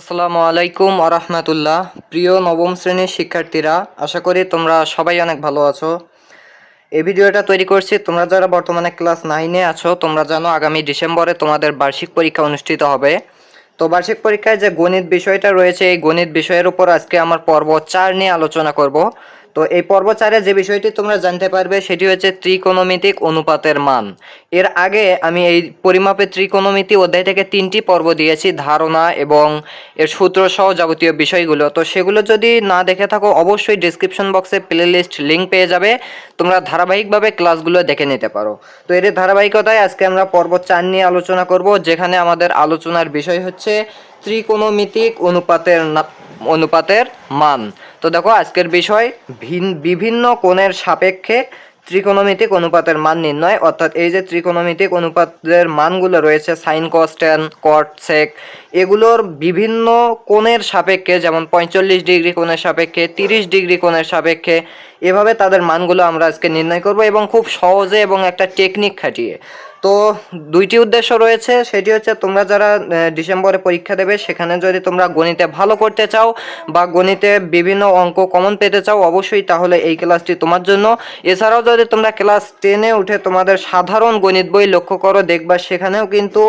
আসসালামু আলাইকুম আরহামতুল্লাহ প্রিয় নবম শ্রেণির শিক্ষার্থীরা, আশা করি তোমরা সবাই অনেক ভালো আছো। এই ভিডিওটা তৈরি করছি, তোমরা যারা বর্তমানে ক্লাস নাইনে আছো, তোমরা জানো আগামী ডিসেম্বরে তোমাদের বার্ষিক পরীক্ষা অনুষ্ঠিত হবে। তো বার্ষিক পরীক্ষায় যে গণিত বিষয়টা রয়েছে, এই গণিত বিষয়ের উপর আজকে আমার পর্ব চার নিয়ে আলোচনা করব। তো এই পর্ব চারে যে বিষয়টি তোমরা জানতে পারবে, সেটি হচ্ছে ত্রিকোণমিতিক অনুপাতের মান। এর আগে আমি এই পরিমাপের ত্রিকোণমিতি অধ্যায় থেকে তিনটি পর্ব দিয়েছি, ধারণা এবং এর সূত্র সহ যাবতীয় বিষয়গুলো। তো সেগুলো যদি না দেখে থাকো, অবশ্যই ডিসক্রিপশন বক্সে প্লে লিস্ট লিঙ্ক পেয়ে যাবে। তোমরা ধারাবাহিকভাবে ক্লাসগুলো দেখে নিতে পারো। তো এর ধারাবাহিকতায় আজকে আমরা পর্ব চার নিয়ে আলোচনা করব, যেখানে আমাদের আলোচনার বিষয় হচ্ছে ত্রিকোণমিতিক অনুপাতের অনুপাতের মান। তো দেখো, আজকের বিষয় ভিন, বিভিন্ন কোণের সাপেক্ষে ত্রিকোণমিতিক অনুপাতের মান নির্ণয়। অর্থাৎ এই যে ত্রিকোণমিতিক অনুপাতের মানগুলো রয়েছে, সাইন, কস, টেন, কট, সেক এগুলোর বিভিন্ন কোণের সাপেক্ষে, যেমন পঁয়তাল্লিশ ডিগ্রি কোণের সাপেক্ষে, তিরিশ ডিগ্রি কোণের সাপেক্ষে, এভাবে তাদের মানগুলো আমরা আজকে নির্ণয় করব এবং খুব সহজে এবং একটা টেকনিক খাটিয়ে। তো দুইটি উদ্দেশ্য রয়েছে, সেটি হচ্ছে তোমরা যারা ডিসেম্বরে পরীক্ষা দেবে, সেখানে যদি তোমরা গণিতে ভালো করতে চাও বা গণিতে বিভিন্ন অঙ্ক কমন পেতে চাও, অবশ্যই তাহলে এই ক্লাসটি তোমার জন্য। এছাড়াও যদি তোমরা ক্লাস টেনে উঠে তোমাদের সাধারণ গণিত বই লক্ষ্য করো, দেখবা সেখানেও কিন্তু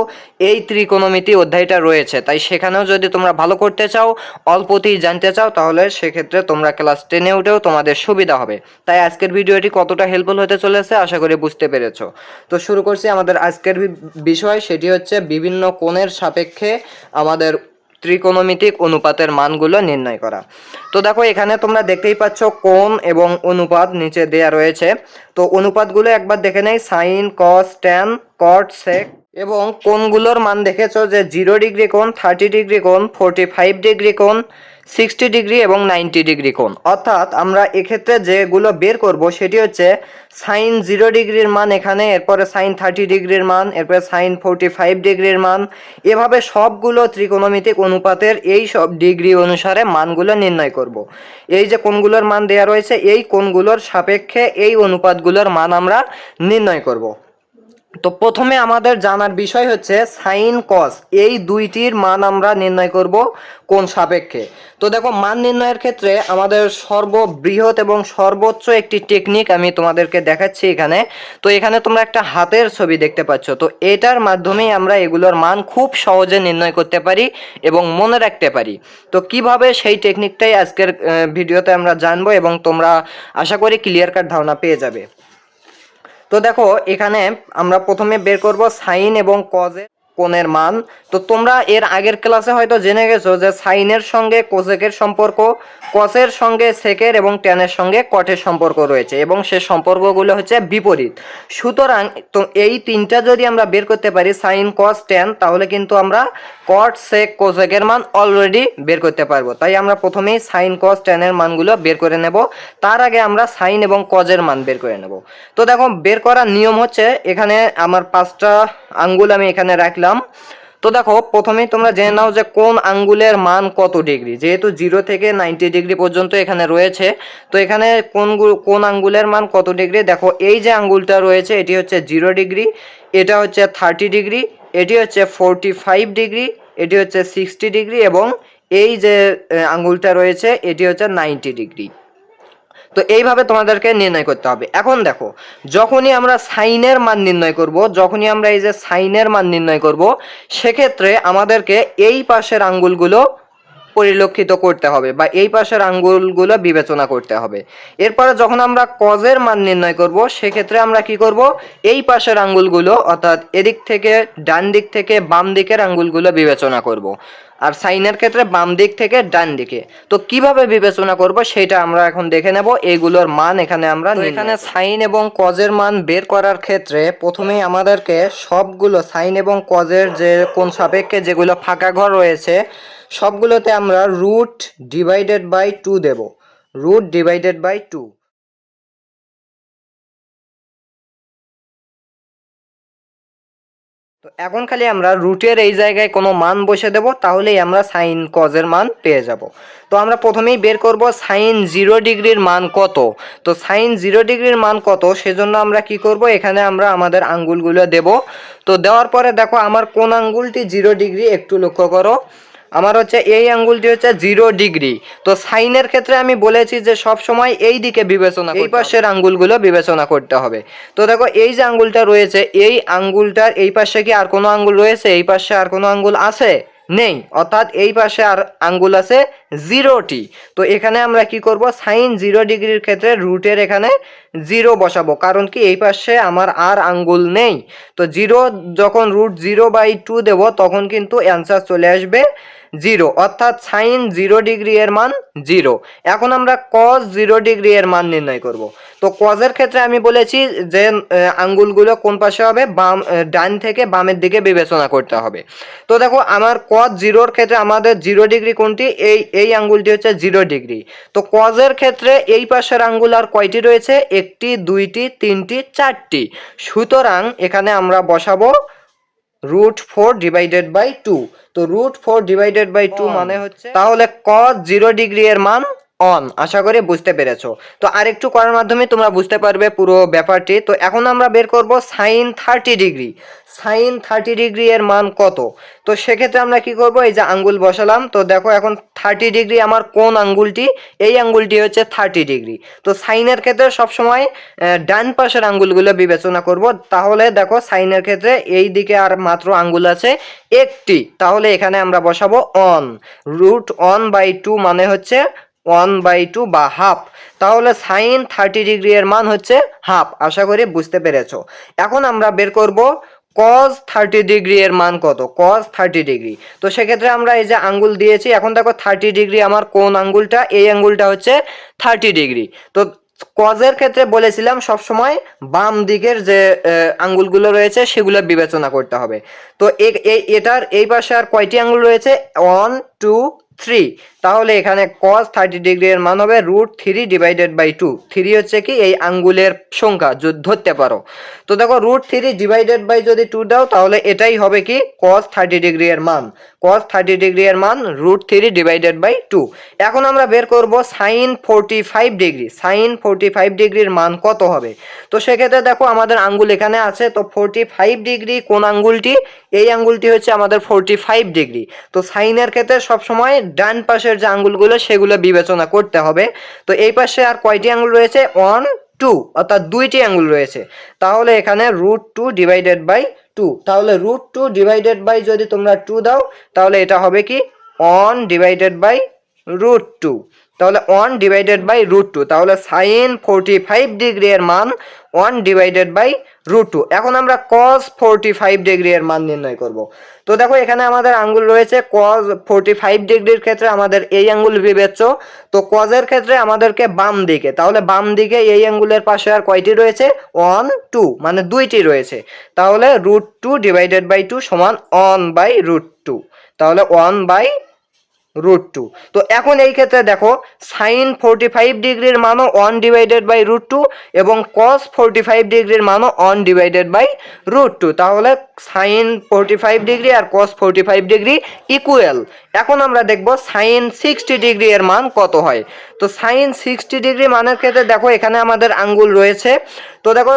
এই ত্রিকোণমিতি অধ্যায়টা রয়েছে। তাই সেখানেও যদি তোমরা ভালো করতে চাও অল্পতেই জানতে চাও, তাহলে সেক্ষেত্রে তোমরা ক্লাস টেনে উঠেও তোমাদের সুবিধা হবে। তাই আজকের ভিডিওটি কতটা হেল্পফুল হতে চলেছে আশা করি বুঝতে পেরেছ। তো শুরু করছি আমাদের আজকের বিষয়, সেটি হচ্ছে বিভিন্ন কোণের সাপেক্ষে আমাদের ত্রিকোণমিতিক অনুপাতের মানগুলো নির্ণয় করা। তো দেখো, এখানে তোমরা দেখতেই পাচ্ছ কোণ এবং অনুপাত নিচে দেয়া রয়েছে। তো অনুপাতগুলো একবার দেখে নেই সাইন কস ট্যান কট সেক এবং কোণগুলোর মান দেখেছ যে জিরো ডিগ্রি কোণ, থার্টি ডিগ্রি কোণ, ফোরটি ফাইভ ডিগ্রি কোণ, সিক্সটি ডিগ্রি এবং নাইনটি ডিগ্রি কোণ অর্থাৎ আমরা এক্ষেত্রে যেগুলো বের করব সেটি হচ্ছে সাইন জিরো ডিগ্রির মান এখানে, এরপরে সাইন থার্টি ডিগ্রির মান, এরপরে সাইন ফোরটি ফাইভ ডিগ্রির মান এভাবে সবগুলো ত্রিকোণমিতিক অনুপাতের এই সব ডিগ্রি অনুসারে মানগুলো নির্ণয় করব। এই যে কোনগুলোর মান দেয়া রয়েছে, এই কোনগুলোর সাপেক্ষে এই অনুপাতগুলোর মান আমরা নির্ণয় করব। তো প্রথমে আমাদের জানার বিষয় হচ্ছে সাইন কস। এই দুইটির মান আমরা নির্ণয় করব কোন সাপেক্ষে? তো দেখো, মান নির্ণয়ের ক্ষেত্রে আমাদের সর্ববৃহৎ এবং সর্বোচ্চ একটি টেকনিক আমি তোমাদেরকে দেখাচ্ছি এখানে। তো এখানে তোমরা একটা হাতের ছবি দেখতে পাচ্ছ। তো এটার মাধ্যমেই আমরা এগুলোর মান খুব সহজে নির্ণয় করতে পারি এবং মনে রাখতে পারি। তো কীভাবে সেই টেকনিকটাই আজকের ভিডিওতে আমরা জানব এবং তোমরা আশা করি ক্লিয়ার কাট ধারণা পেয়ে যাবে। তো দেখো এখানে আমরা প্রথমে বের করব সাইন এবং কজের কোণের মান। তো তোমরা এর আগের ক্লাসে হয়তো জেনে গেছো যে সাইনের সঙ্গে কোসেকের সম্পর্ক, কসের সঙ্গে সেকের এবং ট্যানের সঙ্গে কটের সম্পর্ক রয়েছে এবং সে সম্পর্কগুলো হচ্ছে বিপরীত। সুতরাং তো এই তিনটা যদি আমরা বের করতে পারি, সাইন, কস, ট্যান, তাহলে কিন্তু আমরা কট, সেক, কোসেকের মান অলরেডি বের করতে পারব। তাই আমরা প্রথমেই সাইন, কস, ট্যানের মানগুলো বের করে নেব। তার আগে আমরা সাইন এবং কজের মান বের করে নেব। তো দেখো, বের করার নিয়ম হচ্ছে এখানে আমার পাঁচটা আঙ্গুল আমি এখানে রাখলাম। তো দেখো, প্রথমেই তোমরা জেনে নাও যে কোন আঙ্গুলের মান কত ডিগ্রি। যেহেতু জিরো থেকে নাইনটি ডিগ্রি পর্যন্ত এখানে রয়েছে, তো এখানে কোন কোন আঙ্গুলের মান কত ডিগ্রি? দেখো, এই যে আঙ্গুলটা রয়েছে, এটি হচ্ছে জিরো ডিগ্রি, এটা হচ্ছে থার্টি ডিগ্রি, এটি হচ্ছে ফোরটি ফাইভ ডিগ্রি, এটি হচ্ছে সিক্সটি ডিগ্রি এবং এই যে আঙ্গুলটা রয়েছে, এটি হচ্ছে নাইনটি ডিগ্রি। তো এইভাবে তোমাদেরকে নির্ণয় করতে হবে। এখন দেখো, যখনই আমরা সাইনের মান নির্ণয় করব, যখনই আমরা এই যে সাইনের মান নির্ণয় করব, সেক্ষেত্রে আমাদেরকে এই পাশের আঙ্গুলগুলো পরিলক্ষিত করতে হবে বা এই পাশের আঙ্গুলগুলো বিবেচনা করতে হবে। এরপরে যখন আমরা কজের মান নির্ণয় করব, সেক্ষেত্রে আমরা কি করব? এই পাশের আঙ্গুলগুলো অর্থাৎ এদিক থেকে ডান দিক থেকে বাম দিকের আঙ্গুলগুলো বিবেচনা করব। আর সাইনের ক্ষেত্রে বাম দিক থেকে ডান দিকে। তো কীভাবে বিবেচনা করব সেটা আমরা এখন দেখে নেব। এইগুলোর মান এখানে আমরা এখানে সাইন এবং কজের মান বের করার ক্ষেত্রে প্রথমেই আমাদেরকে সবগুলো সাইন এবং কজের যে কোন সাপেক্ষে যেগুলো ফাঁকা ঘর রয়েছে সবগুলোতে আমরা root divided by two Dev. Root divided by two. তো এখন খালি আমরা রুটের এই জায়গায় কোনো মান বসে দেব, তাহলেই আমরা সাইন কজের মান পেয়ে যাব। তো আমরা প্রথমেই বের করব সাইন জিরো ডিগ্রির মান কত? তো সাইন জিরো ডিগ্রির মান কত? সেজন্য আমরা কি করব? এখানে আমরা আমাদের আঙ্গুলগুলো দেব। তো দেওয়ার পরে দেখো, আমার কোন আঙ্গুলটি জিরো ডিগ্রি একটু লক্ষ্য করো। আমার হচ্ছে এই আঙ্গুলটি হচ্ছে জিরো ডিগ্রি। তো সাইনের ক্ষেত্রে আমি বলেছি যে সব সময় এই দিকে বিবেচনা এই পাশের আঙ্গুলগুলো বিবেচনা করতে হবে। তো দেখো এই যে আঙ্গুলটা রয়েছে এই আঙ্গুলটার এই পাশে কি আর কোনো আঙ্গুল রয়েছে? এই পাশে আর কোনো আঙ্গুল আছে? নেই। অর্থাৎ এই পাশে আর আঙ্গুল আছে জিরোটি। তো এখানে আমরা কি করব? সাইন জিরো ডিগ্রির ক্ষেত্রে রুটের এখানে জিরো বসাবো। কারণ কি? এই পাশে আমার আর আঙ্গুল নেই। তো জিরো যখন রুট জিরো বাই টু দেবো, তখন কিন্তু অ্যান্সার চলে আসবে জিরো। অর্থাৎ সাইন জিরো ডিগ্রি এর মান জিরো। এখন আমরা কজ জিরো ডিগ্রি এর মান নির্ণয় করব। তো কজের ক্ষেত্রে আমি বলেছি যে আঙ্গুলগুলো কোন পাশে হবে? বাম ডান থেকে বামের দিকে বিবেচনা করতে হবে। তো দেখো আমার কজ জিরোর ক্ষেত্রে আমাদের জিরো ডিগ্রি কোনটি? এই এই আঙ্গুলটি হচ্ছে জিরো ডিগ্রি তো কজের ক্ষেত্রে এই পাশের আঙ্গুল আর কয়টি রয়েছে? একটি দুইটি তিনটি চারটি। সুতরাং এখানে আমরা বসাবো root four divided by two তো root four divided by two মানে হচ্ছে তাহলে কজ জিরো ডিগ্রি এর মান অন আশা করি বুঝতে পেরেছ। তো আরেকটু করার মাধ্যমে তোমরা বুঝতে পারবে পুরো ব্যাপারটি। তো এখন আমরা বের করব sine thirty degree sine thirty degree এর মান কত? তো সেক্ষেত্রে আমরা কি করব? এই যে আঙ্গুল বসালাম। তো দেখো এখন থার্টি ডিগ্রি আমার কোন আঙ্গুলটি? এই আঙ্গুলটি হচ্ছে থার্টি ডিগ্রি তো সাইনের ক্ষেত্রে সবসময় ডান পাশের আঙ্গুলগুলো বিবেচনা করব। তাহলে দেখো সাইনের ক্ষেত্রে এই দিকে আর মাত্র আঙ্গুল আছে একটি। তাহলে এখানে আমরা বসাবো one root one by two মানে হচ্ছে ওয়ান বাই টু বা হাফ। তাহলে সাইন থার্টি ডিগ্রি এর মান হচ্ছে হাফ। আশা করি বুঝতে পেরেছ। এখন আমরা বের করব কজ থার্টি ডিগ্রি এর মান কত? Cos thirty degree. তো সেক্ষেত্রে আমরা এই যে আঙ্গুল দিয়েছি, এখন দেখো থার্টি ডিগ্রি আমার কোন আঙ্গুলটা? এই আঙ্গুলটা হচ্ছে থার্টি ডিগ্রি। তো কজের ক্ষেত্রে বলেছিলাম সবসময় বাম দিকের যে আঙ্গুলগুলো রয়েছে সেগুলো বিবেচনা করতে হবে। তো এটার এই পাশে আর কয়টি আঙ্গুল রয়েছে? ওয়ান টু থ্রি তাহলে এখানে কস থার্টি ডিগ্রি এর মান হবে root three divided by two three হচ্ছে কি? এই আঙ্গুলের সংখ্যা ধরতে পারো। তো দেখো রুট থ্রি ডিভাইডেড বাই যদি টু দাও, তাহলে এটাই হবে কি? কস থার্টি ডিগ্রি এর মান। কস থার্টি ডিগ্রি এর মান root three divided by two এখন আমরা বের করব sine forty five degree sine forty five ডিগ্রির মান কত হবে? তো সেক্ষেত্রে দেখো, আমাদের আঙ্গুল এখানে আছে। তো ফোরটি ফাইভ ডিগ্রি কোন আঙ্গুলটি? এই আঙ্গুলটি হচ্ছে আমাদের ফোরটি ফাইভ ডিগ্রি তো সাইনের ক্ষেত্রে সবসময় ডান পাশের যে আঙ্গুলগুলো সেগুলো বিবেচনা করতে হবে। তো এই পাশে আর কয়টি আঙ্গুল রয়েছে? ওয়ান টু অর্থাৎ দুইটি আঙ্গুল রয়েছে। তাহলে এখানে root two divided by two তাহলে রুট টু ডিভাইডেড বাই যদি তোমরা টু দাও, তাহলে এটা হবে কি? One divided by root two তাহলে one divided by root two তাহলে সাইন ফোরটি ফাইভ ডিগ্রি এর মান one divided by root two এখন আমরা কস ফোরটি ফাইভ ডিগ্রি এর মান নির্ণয় করব। তো দেখো, এখানে আমাদের আঙ্গুল রয়েছে কজ ফোরটি ফাইভ ডিগ্রির ক্ষেত্রে আমাদের এই আঙ্গুল বিবেচ্য। তো কজের ক্ষেত্রে আমাদেরকে বাম দিকে, তাহলে বাম দিকে এই আঙ্গুলের পাশে আর কয়টি রয়েছে? ওয়ান টু মানে দুইটি রয়েছে। তাহলে root two divided by two সমান ওয়ান বাই রুট টু তাহলে ওয়ান বাই রুট টু তো এখন এই ক্ষেত্রে দেখো সাইন ফোরটি ফাইভ ডিগ্রির মানও one divided by root two এবং কস ফোরটি ফাইভ ডিগ্রির মানও one divided by root two তাহলে সাইন ফোরটি ফাইভ ডিগ্রি আর cos forty five degree equal এখন আমরা দেখব সাইন সিক্সটি ডিগ্রি এর মান কত হয়। তো সাইন সিক্সটি ডিগ্রি মানের ক্ষেত্রে দেখো, এখানে আমাদের আঙ্গুল রয়েছে। তো দেখো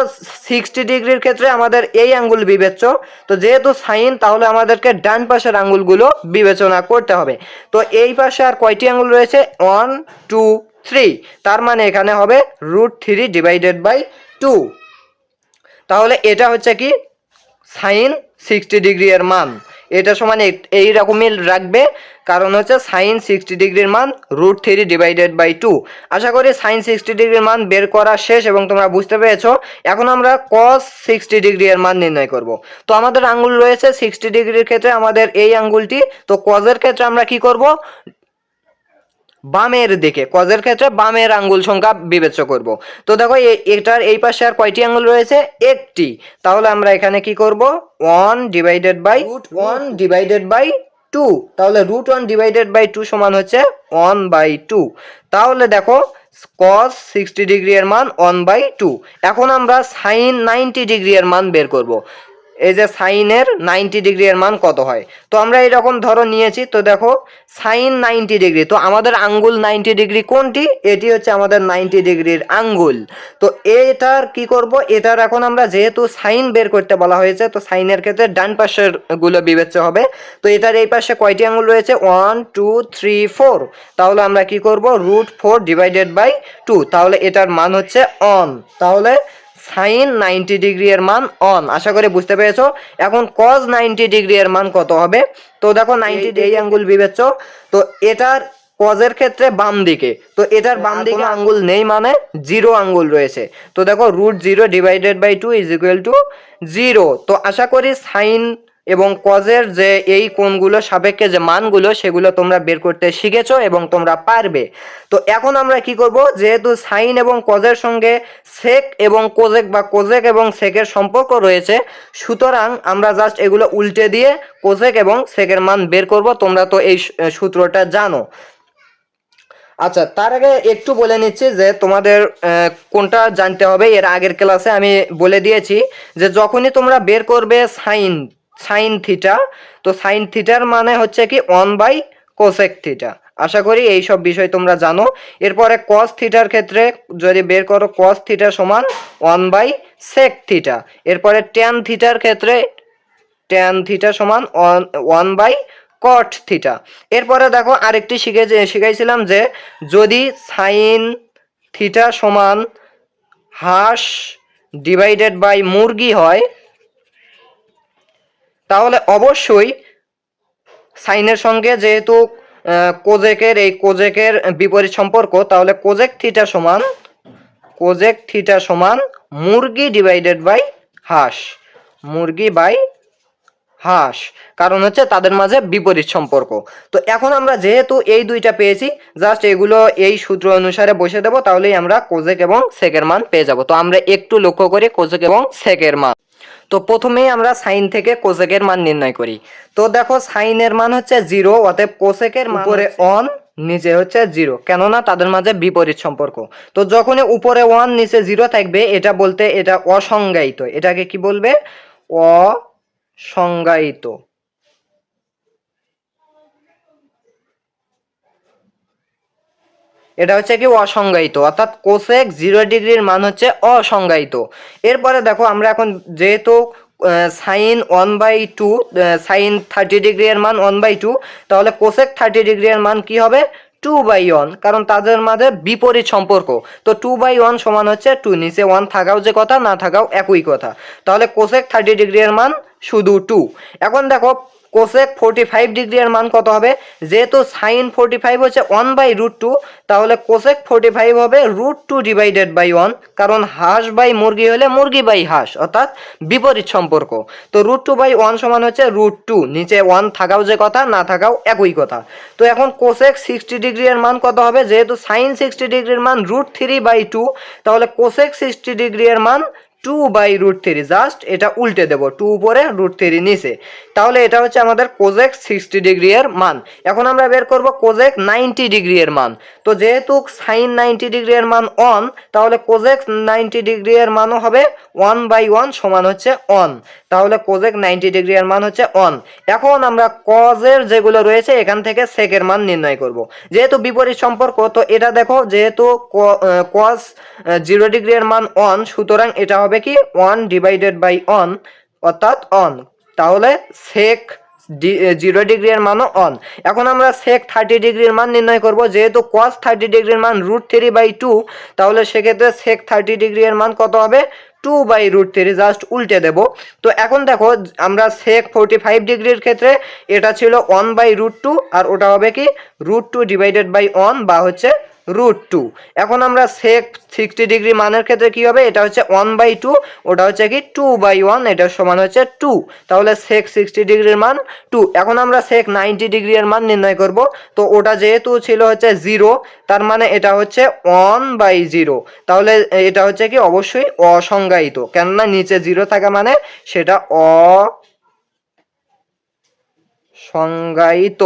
সিক্সটি ডিগ্রির ক্ষেত্রে আমাদের এই আঙ্গুল বিবেচ্য। তো যেহেতু সাইন তাহলে আমাদেরকে ডান পাশের আঙ্গুলগুলো বিবেচনা করতে হবে। তো এই পাশে আর কয়টি আঙুল রয়েছে? ওয়ান টু থ্রি তার মানে এখানে হবে root three divided by two তাহলে এটা হচ্ছে কি? সাইন সিক্সটি ডিগ্রি এর মান। এটা সমান এইরকমই এই রকমই রাখবে। কারণ হচ্ছে সাইন সিক্সটি ডিগ্রির মান root three divided by two আশা করি সাইন সিক্সটি ডিগ্রির মান বের করা শেষ এবং তোমরা বুঝতে পেরেছ। এখন আমরা কস সিক্সটি ডিগ্রি এর মান নির্ণয় করব। তো আমাদের আঙ্গুল রয়েছে সিক্সটি ডিগ্রির ক্ষেত্রে আমাদের এই আঙ্গুলটি। তো কজের ক্ষেত্রে আমরা কি করব? বামের দিকে। কজের ক্ষেত্রে বামের আঙ্গুল সংখ্যা বিবেচ্য করব। তো দেখো এটার এই পাশে আর কয়টি আঙ্গুল রয়েছে? একটি। তাহলে আমরা এখানে কি করব? One divided by one divided by two তাহলে root one divided by two সমান হচ্ছে ওয়ান বাই টু তাহলে দেখো কস সিক্সটি ডিগ্রি এর মান ওয়ান বাই টু এখন আমরা সাইন নাইনটি ডিগ্রি এর মান বের করব। এই যে সাইনের নাইনটি ডিগ্রি এর মান কত হয়? তো আমরা এরকম ধরো নিয়েছি, তো দেখো সাইন নাইনটি ডিগ্রি, তো আমাদের আঙ্গুল নাইনটি ডিগ্রি কোনটি? এটি হচ্ছে আমাদের নাইনটি ডিগ্রির আঙ্গুল। তো এটার কি করব? এটার এখন আমরা যেহেতু সাইন বের করতে বলা হয়েছে, তো সাইনের ক্ষেত্রে ডান পাশেরগুলো বিবেচ্য হবে। তো এটার এই পাশে কয়টি আঙ্গুল রয়েছে? One, two, three, four. তাহলে আমরা কি করব? Root four divided by two. তাহলে এটার মান হচ্ছে অন। তাহলে সাইন নাইনটি ডিগ্রি এর মান অন আশা করি বুঝতে পেরেছ? এখন কজ নাইনটি ডিগ্রি এর মান কত হবে? তো দেখো নাইনটি এই আঙ্গুল বিবেচ্য তো এটার কজের ক্ষেত্রে বাম দিকে তো এটার বাম দিকে আঙ্গুল নেই মানে জিরো আঙ্গুল রয়েছে। তো দেখো root zero divided by two is equal to zero তো আশা করি সাইন এবং কজের যে এই কোণগুলো, সাপেক্ষে যে মানগুলো, সেগুলো তোমরা বের করতে শিখেছো এবং তোমরা পারবে। তো এখন আমরা কি করব? যেহেতু সাইন এবং কজের সঙ্গে সেক এবং কোজেক বা কোজেক এবং সেকের সম্পর্ক রয়েছে, সুতরাং আমরা জাস্ট এগুলো উল্টে দিয়ে কোজেক এবং সেকের মান বের করব। তোমরা তো এই সূত্রটা জানো। আচ্ছা তার আগে একটু বলে নিচ্ছি যে তোমাদের কোনটা জানতে হবে। এর আগের ক্লাসে আমি বলে দিয়েছি যে যখনই তোমরা বের করবে সাইন সাইন থিটা তো সাইন থিটার মানে হচ্ছে কি ওয়ান বাই কোসেক থিটা আশা করি এই সব বিষয় তোমরা জানো। এরপরে কস থিটার ক্ষেত্রে যদি বের করো কস থিটা সমান ওয়ান বাই সেক থিটা এরপরে ট্যান থিটার ক্ষেত্রে ট্যান থিটা সমান ওয়ান বাই কট থিটা এরপরে দেখো আরেকটি শিখে, শিখাইছিলাম যে যদি সাইন থিটা সমান হাঁস ডিভাইডেড বাই মুরগি হয় তাহলে অবশ্যই সাইনের সঙ্গে যেহেতু কোজেকের এই কোজেকের বিপরীত সম্পর্ক, তাহলে কোজেক থিটা সমান, কোজেক থিটা সমান মুরগি ডিভাইডেড বাই হাঁস মুরগি বাই হাঁস কারণ হচ্ছে তাদের মাঝে বিপরীত সম্পর্ক। তো এখন আমরা যেহেতু এই দুইটা পেয়েছি জাস্ট এগুলো এই সূত্র অনুসারে বসে দেবো তাহলেই আমরা কোজেক এবং সেকের মান পেয়ে যাব। তো আমরা একটু লক্ষ্য করি কোজেক এবং সেকের মান। তো প্রথমেই আমরা সাইন থেকে কোসেকের মান নির্ণয় করি। তো দেখো সাইনের মান হচ্ছে জিরো অতএব কোসেকের উপরে অন নিচে হচ্ছে জিরো। কেননা তাদের মাঝে বিপরীত সম্পর্ক। তো যখনই উপরে ওয়ান নিচে জিরো থাকবে এটা বলতে এটা অসংজ্ঞায়িত। এটাকে কি বলবে? অসংজ্ঞায়িত এটা হচ্ছে কি অসংজ্ঞায়িত, অর্থাৎ কোসেক জিরো ডিগ্রির মান হচ্ছে অসংজ্ঞায়িত। এরপরে দেখো আমরা এখন যেহেতু sine one by two sine thirty degree এর মান ওয়ান বাই টু তাহলে কোসেক থার্টি ডিগ্রি এর মান কি হবে? টু বাই ওয়ান কারণ তাদের মাঝে বিপরীত সম্পর্ক। তো টু বাই ওয়ান সমান হচ্ছে টু নিচে ওয়ান থাকাও যে কথা, না থাকাও একই কথা। তাহলে কোসেক থার্টি ডিগ্রি এর মান শুধু টু এখন দেখো কোসেক ফোরটি ফাইভ ডিগ্রি এর মান কত হবে? যেহেতু সাইন ফোরটি ফাইভ হচ্ছে ওয়ান বাই রুট টু তাহলে কোসেক ফোরটি ফাইভ হবে root two divided by one কারণ হাঁস বাই মুরগি হলে মুরগি বাই হাঁস, অর্থাৎ বিপরীত সম্পর্ক। তো রুট টু বাই ওয়ান সমান হচ্ছে রুট টু নিচে ওয়ান থাকাও যে কথা, না থাকাও একই কথা। তো এখন কোসেক সিক্সটি ডিগ্রি এর মান কত হবে? যেহেতু সাইন সিক্সটি ডিগ্রির মান রুট থ্রি বাই টু তাহলে কোসেক সিক্সটি ডিগ্রি এর মান two by root three just এটা উল্টে দেবো, টু উপরে রুট থ্রি নিচে। তাহলে এটা হচ্ছে আমাদের কোজেক সিক্সটি ডিগ্রি এর মান। এখন আমরা বের করব কোজেক নাইনটি ডিগ্রি এর মান। তো যেহেতু সাইন নাইনটি ডিগ্রি এর মান অন তাহলে কোজেক নাইনটি ডিগ্রি এর মানও হবে ওয়ান বাই ওয়ান সমান হচ্ছে অন তাহলে কোজেক নাইনটি ডিগ্রি এর মান হচ্ছে অন এখন আমরা কজের যেগুলো রয়েছে, এখান থেকে সেকের মান নির্ণয় করব। যেহেতু বিপরীত সম্পর্ক, তো এটা দেখো, যেহেতু কজ জিরো ডিগ্রি এর মান অন সুতরাং এটা হবে কি? ওয়ান ডিভাইডেড বাই অন অর্থাৎ অন তাহলে সেক জিরো ডিগ্রির মানও অন এখন আমরা সেক থার্টি ডিগ্রির মান নির্ণয় করব। যেহেতু কস থার্টি ডিগ্রির মান রুট থ্রি বাই টু তাহলে সেক্ষেত্রে সেক থার্টি ডিগ্রির মান কত হবে? Two by root three just উল্টে দেব। তো এখন দেখো, আমরা সেক ফোরটি ফাইভ ডিগ্রির ক্ষেত্রে এটা ছিল ওয়ান বাই রুট টু আর ওটা হবে কি? Root two divided by one বা হচ্ছে রুট টু এখন আমরা সেক সিক্সটি ডিগ্রি মানের ক্ষেত্রে কি হবে? এটা হচ্ছে ওয়ান বাই টু ওটা হচ্ছে কি টু বাই ওয়ান এটার সমান হচ্ছে টু তাহলে সেক সিক্সটি ডিগ্রির মান টু এখন আমরা সেক নাইনটি ডিগ্রি এর মান নির্ণয় করব। তো ওটা যেহেতু ছিল হচ্ছে জিরো তার মানে এটা হচ্ছে ওয়ান বাই জিরো তাহলে এটা হচ্ছে কি অবশ্যই অসংজ্ঞায়িত। কেননা নিচে জিরো থাকা মানে সেটা অসংজ্ঞায়িত।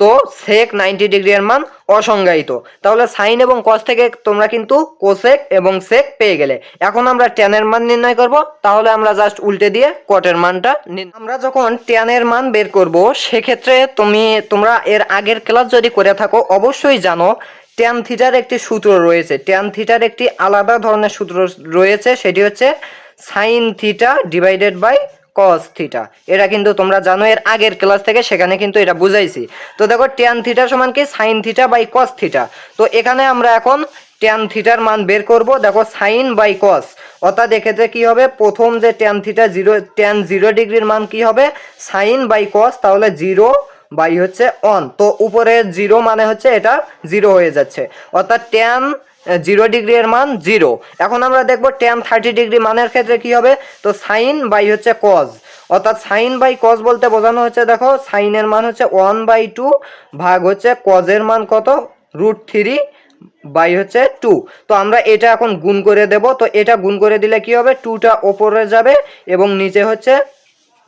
তো সেক নাইনটি ডিগ্রি এর মান অসংজ্ঞায়িত। তাহলে সাইন এবং কস থেকে তোমরা কিন্তু কোসেক এবং সেক পেয়ে গেলে। এখন আমরা টেনের মান নির্ণয় করব। তাহলে আমরা জাস্ট উল্টে দিয়ে কটের মানটা আমরা যখন টেনের মান বের করব, সেক্ষেত্রে তুমি, তোমরা এর আগের ক্লাস যদি করে থাকো, অবশ্যই জানো ট্যান থিটার একটি সূত্র রয়েছে। ট্যান থিটার একটি আলাদা ধরনের সূত্র রয়েছে। সেটি হচ্ছে sine theta divided by cos theta এটা কিন্তু তোমরা জানো, এর আগের ক্লাস থেকে সেখানে কিন্তু এটা বুঝাইছি। তো দেখো ট্যান থিটা সমান কি? Sine theta by cos theta তো এখানে আমরা এখন ট্যান থিটার মান বের করব। দেখো সাইন বাই কস অর্থাৎ এক্ষেত্রে কি হবে? প্রথম যে tan theta zero tan zero ডিগ্রির মান কি হবে? সাইন বাই কস তাহলে জিরো বাই হচ্ছে অন তো উপরে জিরো মানে হচ্ছে এটা জিরো হয়ে যাচ্ছে। অর্থাৎ ট্যান জিরো ডিগ্রি এর মান জিরো এখন আমরা দেখব ট্যান থার্টি ডিগ্রি মানের ক্ষেত্রে কি হবে? তো সাইন বাই হচ্ছে কজ অর্থাৎ সাইন বাই কজ বলতে বোঝানো হচ্ছে, দেখো সাইনের মান হচ্ছে ওয়ান বাই টু ভাগ হচ্ছে কজের মান কত? রুট থ্রি বাই হচ্ছে টু তো আমরা এটা এখন গুণ করে দেব। তো এটা গুণ করে দিলে কি হবে? টুটা ওপরে যাবে এবং নিচে হচ্ছে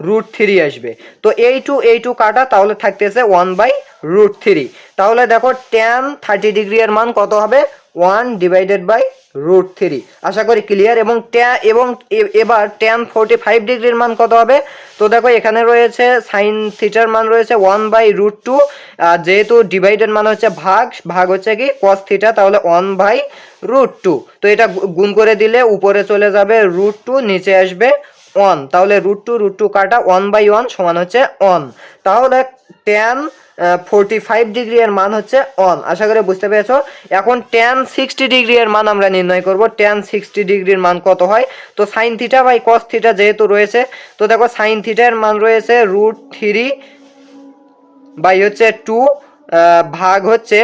রুট থ্রি আসবে। তো এই টু এই টু কাটা, তাহলে থাকতেছে ওয়ান বাই রুট থ্রি তাহলে দেখো ট্যান থার্টি ডিগ্রি এর মান কত হবে? One divided by root three আশা করি ক্লিয়ার এবং ট্যা এবং এবার ট্যান ফোরটি ফাইভ ডিগ্রির মান কত হবে? তো দেখো এখানে রয়েছে সাইন থিটার মান রয়েছে ওয়ান বাই রুট টু যেহেতু ডিভাইডেড মান হচ্ছে ভাগ ভাগ হচ্ছে কি? কস থিটা তাহলে ওয়ান বাই রুট টু তো এটা গুণ করে দিলে উপরে চলে যাবে রুট টু নিচে আসবে ওয়ান তাহলে রুট টু রুট টু কাটা ওয়ান বাই ওয়ান সমান হচ্ছে ওয়ান তাহলে ট্যান ফোরটি ফাইভ ডিগ্রি এর মান হচ্ছে অন আশা করি বুঝতে পেরেছ? এখন টেন সিক্সটি ডিগ্রি এর মান আমরা নির্ণয় করব। টেন সিক্সটি ডিগ্রির মান কত হয়? তো sine theta by cos theta যেহেতু রয়েছে, তো দেখো সাইন থিটার মান রয়েছে রুট থ্রি বাই হচ্ছে টু ভাগ হচ্ছে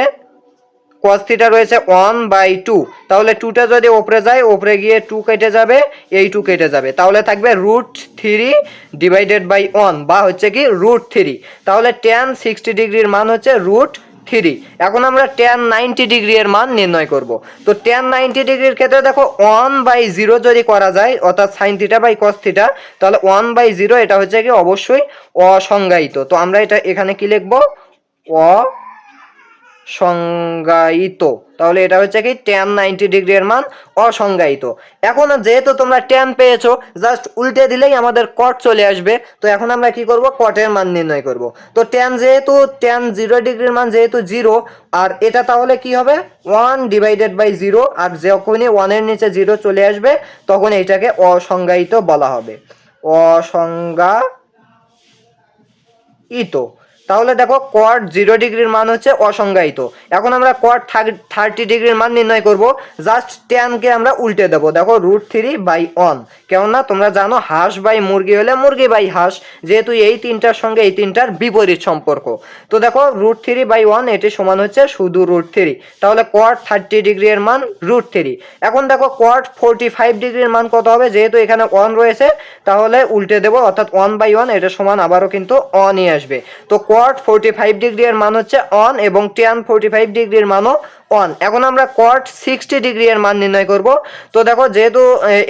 কস থিটা রয়েছে ওয়ান বাই টু তাহলে টুটা যদি ওপরে যায়, ওপরে গিয়ে টু কেটে যাবে, এই টু কেটে যাবে। তাহলে থাকবে root three divided by one বা হচ্ছে কি রুট থ্রি তাহলে টেন সিক্সটি ডিগ্রির মান হচ্ছে রুট থ্রি এখন আমরা টেন নাইনটি ডিগ্রি এর মান নির্ণয় করব। তো টেন নাইনটি ডিগ্রির ক্ষেত্রে দেখো ওয়ান বাই জিরো যদি করা যায়, অর্থাৎ sine theta by cos theta তাহলে ওয়ান বাই জিরো এটা হচ্ছে কি অবশ্যই অসংজ্ঞায়িত। তো আমরা এটা এখানে কি লিখব? অ সংজ্ঞায়িত। তাহলে এটা হচ্ছে কি টেন নাইনটি ডিগ্রি এর মান অসংজ্ঞায়িত। এখন যেহেতু তোমরা টেন পেয়েছ জাস্ট উল্টে দিলেই আমাদের কট চলে আসবে। তো এখন আমরা কি করব? কটের মান নির্ণয় করব। তো টেন যেহেতু টেন জিরো ডিগ্রির মান যেহেতু জিরো আর এটা তাহলে কি হবে? ওয়ান ডিভাইডেড বাই জিরো আর যখনই ওয়ানের নিচে জিরো চলে আসবে, তখন এটাকে অসংজ্ঞায়িত বলা হবে। অসংজ্ঞা অসংজ্ঞায়িত। তাহলে দেখো কোয়াড জিরো ডিগ্রির মান হচ্ছে অসংজ্ঞায়িত। এখন আমরা কোয়াড থার্টি ডিগ্রির মান নির্ণয় করব। জাস্ট টেনকে আমরা উল্টে দেবো। দেখো রুট থ্রি বাই অন কেননা তোমরা জানো হাঁস বাই মুরগি হলে মুরগি বাই হাঁস। যেহেতু এই তিনটার সঙ্গে এই তিনটার বিপরীত সম্পর্ক। তো দেখো রুট থ্রি বাই ওয়ান এটি সমান হচ্ছে শুধু রুট থ্রি তাহলে কোয়াড থার্টি ডিগ্রির মান রুট থ্রি এখন দেখো কোয়াড ফোরটি ফাইভ ডিগ্রির মান কত হবে? যেহেতু এখানে ওয়ান রয়েছে, তাহলে উল্টে দেবো। অর্থাৎ ওয়ান বাই ওয়ান এটা সমান আবারও কিন্তু অনই আসবে। তো কোয়াড ফোরটি ফাইভ ডিগ্রি এর মান হচ্ছে অন এবং টেন ফোরটি ফাইভ ডিগ্রির মানও অন এখন আমরা কোয়ার্ট সিক্সটি ডিগ্রি এর মান নির্ণয় করব। তো দেখো যেহেতু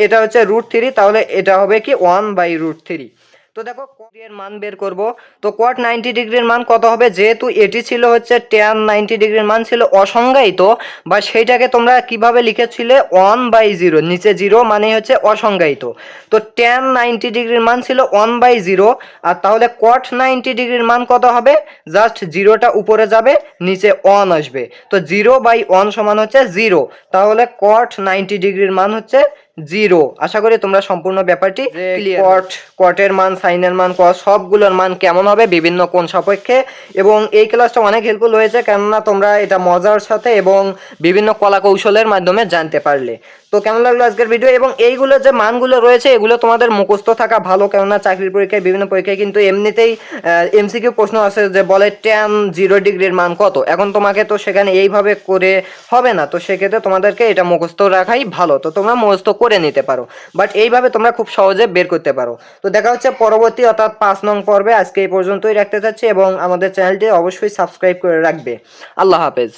এটা হচ্ছে রুট থ্রি তাহলে এটা হবে কি ওয়ান বাই রুট থ্রি তো দেখো এর মান বের করব। তো কোয়াট নাইনটি ডিগ্রির মান কত হবে? যেহেতু এটি ছিল হচ্ছে টেন নাইনটি ডিগ্রির মান ছিল অসংজ্ঞায়িত, বা সেইটাকে তোমরা কীভাবে লিখেছিলে? ওয়ান বাই জিরো নিচে জিরো মানে হচ্ছে অসংজ্ঞায়িত। তো টেন নাইনটি ডিগ্রির মান ছিল ওয়ান বাই জিরো আর তাহলে কট নাইনটি ডিগ্রির মান কত হবে? জাস্ট জিরোটা উপরে যাবে, নিচে ওয়ান আসবে। তো জিরো বাই ওয়ান সমান হচ্ছে জিরো তাহলে কট নাইনটি ডিগ্রির মান হচ্ছে জিরো। আশা করি তোমরা সম্পূর্ণ ব্যাপারটি কট কটের মান সাইনের মান কস সবগুলোর মান কেমন হবে বিভিন্ন কোন সাপেক্ষে। এবং এই ক্লাসটা অনেক হেল্পফুল হয়েছে কেননা তোমরা এটা মজার সাথে এবং বিভিন্ন কলা কৌশলের মাধ্যমে জানতে পারলে। তো কেমন লাগল আজকের ভিডিও এবং এইগুলো যে মানগুলো রয়েছে, এগুলো তোমাদের মুখস্থ থাকা ভালো। কেননা চাকরির পরীক্ষায়, বিভিন্ন পরীক্ষায় কিন্তু এমনিতেই এমসিকিউ প্রশ্ন আছে যে বলে টেন জিরো ডিগ্রির মান কত? এখন তোমাকে তো সেখানে এইভাবে করে হবে না। তো সেক্ষেত্রে তোমাদেরকে এটা মুখস্থ রাখাই ভালো। তো তোমরা মুখস্থ করে নিতে পারো। বাট এইভাবে তোমরা খুব সহজে বের করতে পারো। তো দেখা হচ্ছে পরবর্তী, অর্থাৎ পাঁচ নং পর্বে। আজকে এই পর্যন্তই রাখতে চাচ্ছি এবং আমাদের চ্যানেলটি অবশ্যই সাবস্ক্রাইব করে রাখবে। আল্লাহ হাফেজ।